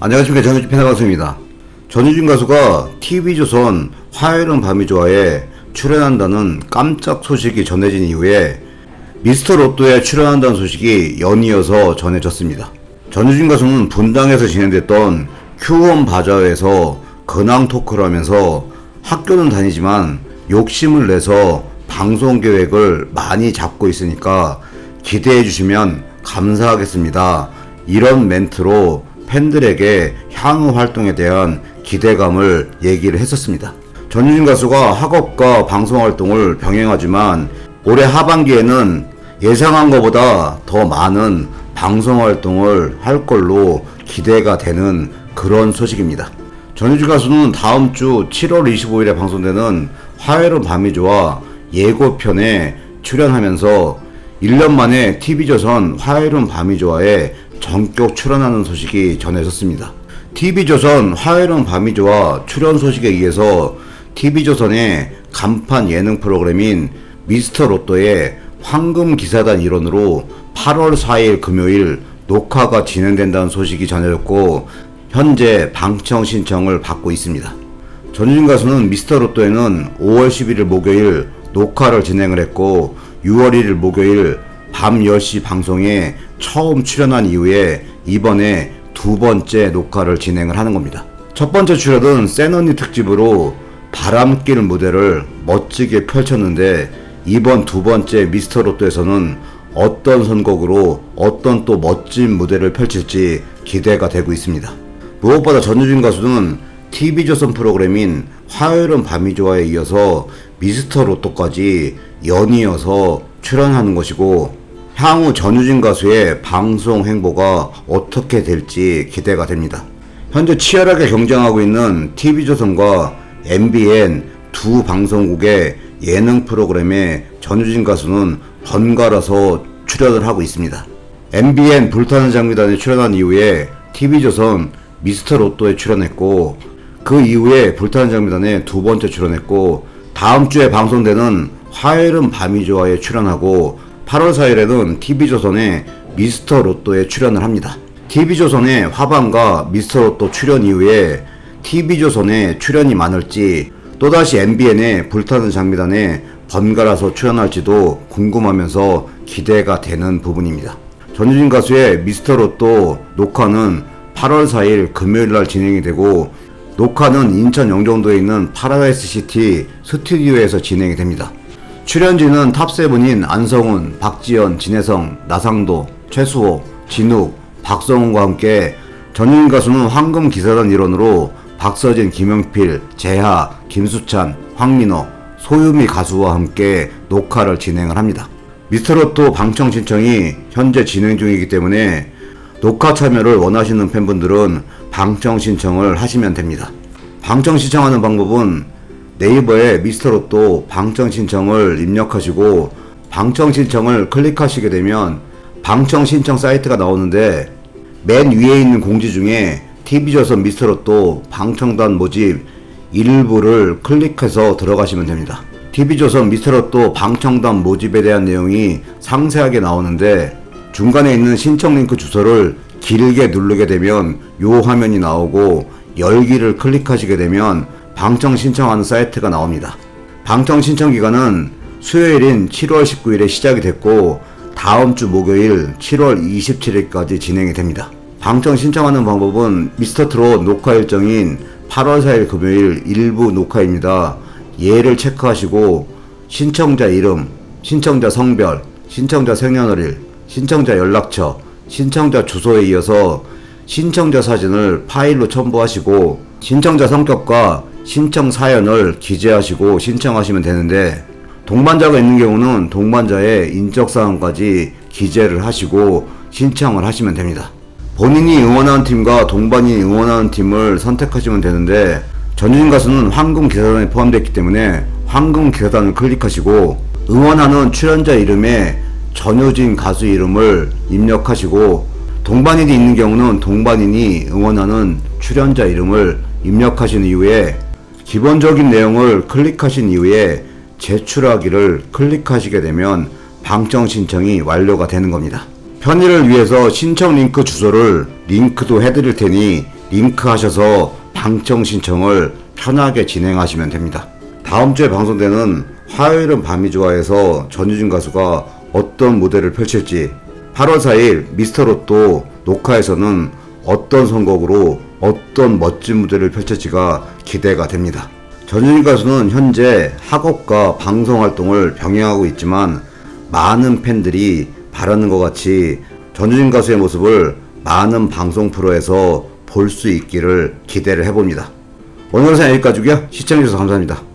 안녕하십니까 전우진 패널방송입니다. 전우진 가수가 TV조선 화요일은 밤이 좋아에 출연한다는 깜짝 소식이 전해진 이후에 미스터 로또에 출연한다는 소식이 연이어서 전해졌습니다. 전우진 가수는 분당에서 진행됐던 Q1 바자회에서 근황 토크를 하면서 학교는 다니지만 욕심을 내서 방송 계획을 많이 잡고 있으니까 기대해 주시면 감사하겠습니다. 이런 멘트로 팬들에게 향후 활동에 대한 기대감을 얘기를 했었습니다. 전유진 가수가 학업과 방송 활동을 병행하지만 올해 하반기에는 예상한 것보다 더 많은 방송 활동을 할 걸로 기대가 되는 그런 소식입니다. 전유진 가수는 다음 주 7월 25일에 방송되는 화요일은 밤이 좋아 예고편에 출연하면서 1년 만에 TV조선 화요일은 밤이 좋아에 전격 출연하는 소식이 전해졌습니다. TV조선 화요일은 밤이 좋아 출연 소식에 의해서 TV조선의 간판 예능 프로그램인 미스터 로또의 황금 기사단 일원으로 8월 4일 금요일 녹화가 진행된다는 소식이 전해졌고 현재 방청 신청을 받고 있습니다. 전유진 가수는 미스터 로또에는 5월 11일 목요일 녹화를 진행을 했고 6월 1일 목요일 밤 10시 방송에 처음 출연한 이후에 이번에 두 번째 녹화를 진행을 하는 겁니다. 첫 번째 출연은 센언니 특집으로 바람길 무대를 멋지게 펼쳤는데 이번 두 번째 미스터 로또에서는 어떤 선곡으로 어떤 또 멋진 무대를 펼칠지 기대가 되고 있습니다. 무엇보다 전유진 가수는 TV조선 프로그램인 화요일은 밤이 좋아에 이어서 미스터 로또까지 연이어서 출연하는 것이고 향후 전유진 가수의 방송 행보가 어떻게 될지 기대가 됩니다. 현재 치열하게 경쟁하고 있는 TV조선과 MBN 두 방송국의 예능 프로그램에 전유진 가수는 번갈아서 출연을 하고 있습니다. MBN 불타는 장미단에 출연한 이후에 TV조선 미스터 로또에 출연했고 그 이후에 불타는 장미단에 두 번째 출연했고 다음 주에 방송되는 화요일은 밤이 좋아에 출연하고 8월 4일에는 TV조선의 미스터 로또에 출연을 합니다. TV조선의 화방과 미스터 로또 출연 이후에 TV조선에 출연이 많을지 또다시 MBN의 불타는 장미단에 번갈아서 출연할지도 궁금하면서 기대가 되는 부분입니다. 전유진 가수의 미스터 로또 녹화는 8월 4일 금요일 날 진행이 되고 녹화는 인천 영종도에 있는 파라다이스 시티 스튜디오에서 진행이 됩니다. 출연진은 탑세븐인 안성훈, 박지연, 진혜성, 나상도, 최수호, 진욱, 박성훈과 함께 전유진 가수는 황금 기사단 일원으로 박서진, 김영필, 재하, 김수찬, 황민호, 소유미 가수와 함께 녹화를 진행을 합니다. 미스터로또 방청 신청이 현재 진행 중이기 때문에 녹화 참여를 원하시는 팬분들은 방청 신청을 하시면 됩니다. 방청 신청하는 방법은 네이버에 미스터로또 방청 신청을 입력하시고 방청 신청을 클릭하시게 되면 방청 신청 사이트가 나오는데 맨 위에 있는 공지 중에 TV조선 미스터로또 방청단 모집 일부를 클릭해서 들어가시면 됩니다. TV조선 미스터로또 방청단 모집에 대한 내용이 상세하게 나오는데 중간에 있는 신청 링크 주소를 길게 누르게 되면 요 화면이 나오고 열기를 클릭하시게 되면 방청 신청하는 사이트가 나옵니다. 방청 신청 기간은 수요일인 7월 19일에 시작이 됐고 다음 주 목요일 7월 27일까지 진행이 됩니다. 방청 신청하는 방법은 미스터트롯 녹화 일정인 8월 4일 금요일 일부 녹화입니다. 예를 체크하시고 신청자 이름, 신청자 성별, 신청자 생년월일, 신청자 연락처, 신청자 주소에 이어서 신청자 사진을 파일로 첨부하시고 신청자 성격과 신청 사연을 기재하시고 신청하시면 되는데 동반자가 있는 경우는 동반자의 인적 사항까지 기재를 하시고 신청을 하시면 됩니다. 본인이 응원하는 팀과 동반이 응원하는 팀을 선택하시면 되는데 전유진 가수는 황금 기사단에 포함되어 있기 때문에 황금 기사단을 클릭하시고 응원하는 출연자 이름에 전효진 가수 이름을 입력하시고 동반인이 있는 경우는 동반인이 응원하는 출연자 이름을 입력하신 이후에 기본적인 내용을 클릭하신 이후에 제출하기를 클릭하시게 되면 방청 신청이 완료가 되는 겁니다. 편의를 위해서 신청 링크 주소를 링크도 해드릴 테니 링크 하셔서 방청 신청을 편하게 진행하시면 됩니다. 다음 주에 방송되는 화요일은 밤이 좋아해서 전유진 가수가 어떤 무대를 펼칠지 8월 4일 미스터 로또 녹화에서는 어떤 선곡으로 어떤 멋진 무대를 펼칠지가 기대가 됩니다. 전유진 가수는 현재 학업과 방송 활동을 병행하고 있지만 많은 팬들이 바라는 것 같이 전유진 가수의 모습을 많은 방송 프로에서 볼 수 있기를 기대를 해봅니다. 오늘 영상 여기까지고요. 시청해주셔서 감사합니다.